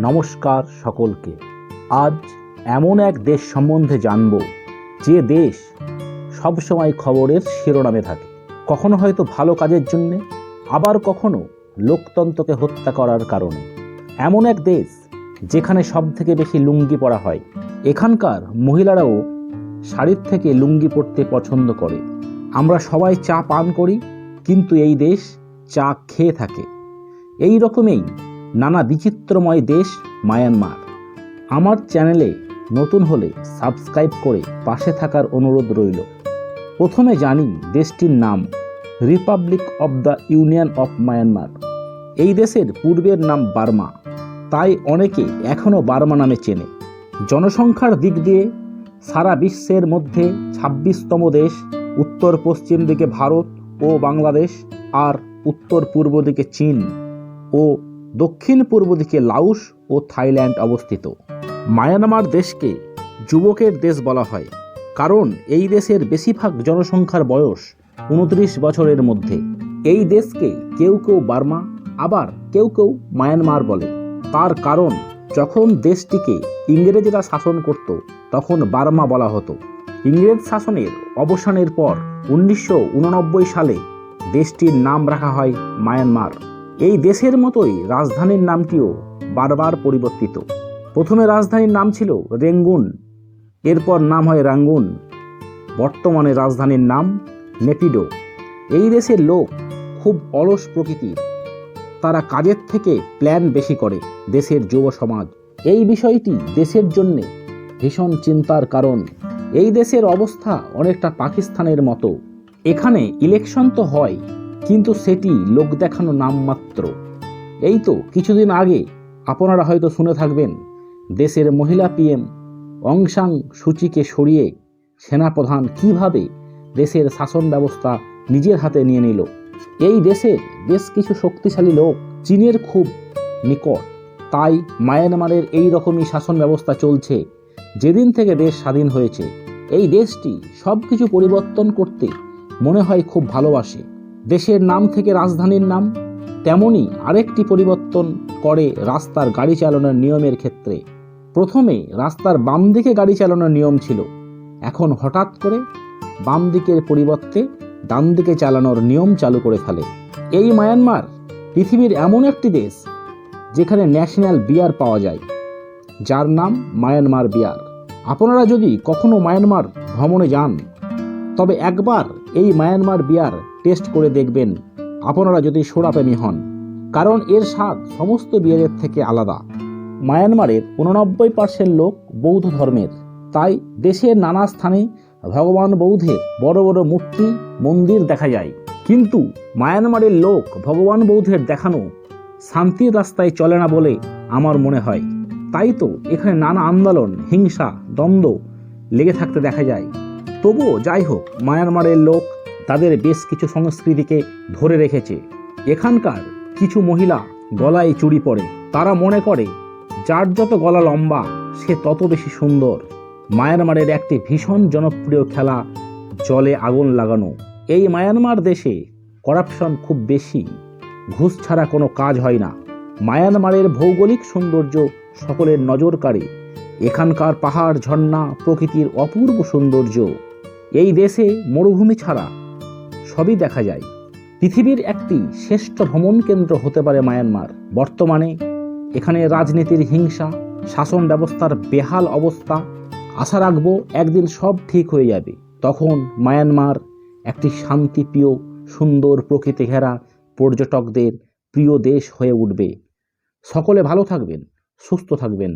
নমস্কার সকলকে। আজ এমন এক দেশ সম্বন্ধে জানব, যে দেশ সবসময় খবরের শিরোনামে থাকে। কখনো হয়তো ভালো কাজের জন্যে, আবার কখনো লোকতন্ত্রকে হত্যা করার কারণে। এমন এক দেশ যেখানে সব থেকে বেশি লুঙ্গি পরা হয়। এখানকার মহিলারাও শাড়ির থেকে লুঙ্গি পরতে পছন্দ করে। আমরা সবাই চা পান করি, কিন্তু এই দেশ চা খেয়ে থাকে। এই রকমেই নানা বিচিত্রময় দেশ মায়ানমার। আমার চ্যানেলে নতুন হলে সাবস্ক্রাইব করে পাশে থাকার অনুরোধ রইল। প্রথমে জানি দেশটির নাম republic of the union of Myanmar এই দেশের পূর্বের নাম বার্মা, তাই অনেকে এখনও বার্মা নামে চেনে। জনসংখ্যার দিক দিয়ে সারা বিশ্বের মধ্যে ছাব্বিশতম দেশ উত্তর পশ্চিম দিকে ভারত ও বাংলাদেশ, আর উত্তর পূর্ব দিকে চীন ও দক্ষিণ পূর্ব দিকে লাউস ও থাইল্যান্ড অবস্থিত। মায়ানমার দেশকে যুবকের দেশ বলা হয়, কারণ এই দেশের বেশিরভাগ জনসংখ্যার বয়স উনত্রিশ বছরের মধ্যে। এই দেশকে কেউ কেউ বার্মা, আবার কেউ কেউ মায়ানমার বলে। তার কারণ, যখন দেশটিকে ইংরেজরা শাসন করত, তখন বার্মা বলা হতো। ইংরেজ শাসনের অবসানের পর উনিশশো উননব্বই সালে দেশটির নাম রাখা হয় মায়ানমার। এই দেশের মতোই রাজধানীর নামটিও বারবার পরিবর্তিত। প্রথমে রাজধানীর নাম ছিল রেঙ্গুন, এরপর নাম হয় রাঙ্গুন, বর্তমানে রাজধানীর নাম নেপিডো। এই দেশের লোক খুব অলস প্রকৃতির, তারা কাজের থেকে প্ল্যান বেশি করে দেশের যুব সমাজ। এই বিষয়টি দেশের জন্যে ভীষণ চিন্তার কারণ। এই দেশের অবস্থা অনেকটা পাকিস্তানের মতো। এখানে ইলেকশন তো হয় কিন্তু সেটি লোক দেখানো নামমাত্র। এই তো কিছুদিন আগে আপনারা হয়তো শুনে থাকবেন, দেশের মহিলা পিএম অংশাং সূচিকে সরিয়ে সেনাপ্রধান কীভাবে দেশের শাসন ব্যবস্থা নিজের হাতে নিয়ে নিল। এই দেশে বেশ কিছু শক্তিশালী লোক চীনের খুব নিকট। তাই মায়ানমারের এই রকমই শাসন ব্যবস্থা চলছে, যেদিন থেকে দেশ স্বাধীন হয়েছে। এই দেশটি সব কিছু পরিবর্তন করতে মনে হয় খুব ভালোবাসে। দেশের নাম থেকে রাজধানীর নাম তেমনই আরেকটি পরিবর্তন করে রাস্তার গাড়ি চালানোর নিয়মের ক্ষেত্রে। প্রথমে রাস্তার বাম দিকে গাড়ি চালানোর নিয়ম ছিল। এখন হঠাৎ করে বাম দিকের পরিবর্তে ডান দিকে চালানোর নিয়ম চালু করে ফেলে। এই মায়ানমার পৃথিবীর এমন একটি দেশ যেখানে ন্যাশনাল বিয়ার পাওয়া যায়, যার নাম মায়ানমার বিয়ার। আপনারা যদি কখনো মায়ানমার ভ্রমণে যান, তবে একবার এই মায়ানমার বিয়ার টেস্ট করে দেখবেন। আপনারা যদি সোডাপ্রেমী হন, কারণ এর স্বাদ সমস্ত বিয়ারের থেকে আলাদা। মায়ানমারের উননব্বই পার্সেন্ট লোক বৌদ্ধ ধর্মের, তাই দেশের নানা স্থানে ভগবান বৌদ্ধের বড় বড় মূর্তি, মন্দির দেখা যায়। কিন্তু মায়ানমারের লোক ভগবান বৌদ্ধের দেখানো শান্তির রাস্তায় চলে না বলে আমার মনে হয়। তাই তো এখানে নানা আন্দোলন, হিংসা, দ্বন্দ্ব লেগে থাকতে দেখা যায়। তবুও যাই হোক, মায়ানমারের লোক তাদের বেশ কিছু সংস্কৃতিকে ধরে রেখেছে। এখানকার কিছু মহিলা গলায় চুড়ি পরে। তারা মনে করে, যার যত গলা লম্বা, সে তত বেশি সুন্দর। মায়ানমারের একটি ভীষণ জনপ্রিয় খেলা, জলে আগুন লাগানো। এই মায়ানমার দেশে করাপশন খুব বেশি। ঘুষ ছাড়া কোনো কাজ হয় না। মায়ানমারের ভৌগোলিক সৌন্দর্য সকলের নজর কাড়ে। এখানকার পাহাড় ঝর্ণা প্রকৃতির অপূর্ব সৌন্দর্য। এই দেশে মরুভূমি ছাড়া সবই দেখা যায়। পৃথিবীর একটি শ্রেষ্ঠ ভ্রমণ কেন্দ্র হতে পারে মায়ানমার। বর্তমানে এখানে রাজনীতির হিংসা, শাসন ব্যবস্থার বেহাল অবস্থা, আশা রাখব একদিন সব ঠিক হয়ে যাবে। তখন মায়ানমার একটি শান্তিপ্রিয়, সুন্দর প্রকৃতি ঘেরা পর্যটকদের প্রিয় দেশ হয়ে উঠবে। সকলে ভালো থাকবেন, সুস্থ থাকবেন।